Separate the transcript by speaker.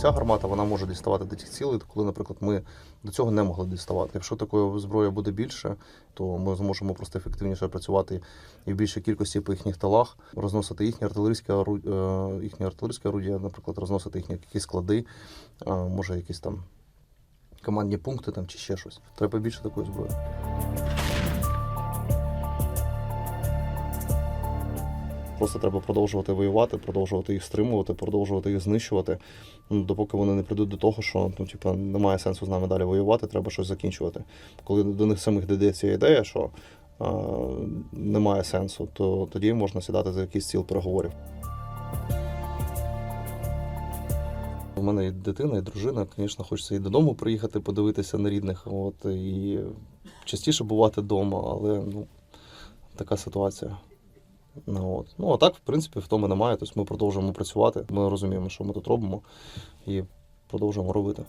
Speaker 1: Ця гармата вона може діставати до тих цілей, коли, наприклад, ми до цього не могли діставати. Якщо такої зброї буде більше, то ми зможемо просто ефективніше працювати і в більшій кількості по їхніх тилах, розносити їхні артилерійські е, їхні артилерійські орудія, наприклад, розносити їхні якісь склади, е, може якісь там командні пункти там чи ще щось. Треба більше такої зброї. Просто треба продовжувати воювати, продовжувати їх стримувати, продовжувати їх знищувати. Ну, допоки вони не прийдуть до того, що ну, типу, немає сенсу з нами далі воювати, треба щось закінчувати. Коли до них самих дійде ця ідея, що е, немає сенсу, то тоді можна сідати за якийсь стіл переговорів. У мене і дитина, і дружина, звісно, хочеться і додому приїхати, подивитися на рідних, от, і частіше бувати вдома, але ну, така ситуація. Ну, от. ну а так, в принципі, втоми немає. Тобто ми продовжуємо працювати. Ми розуміємо, що ми тут робимо, і продовжуємо робити.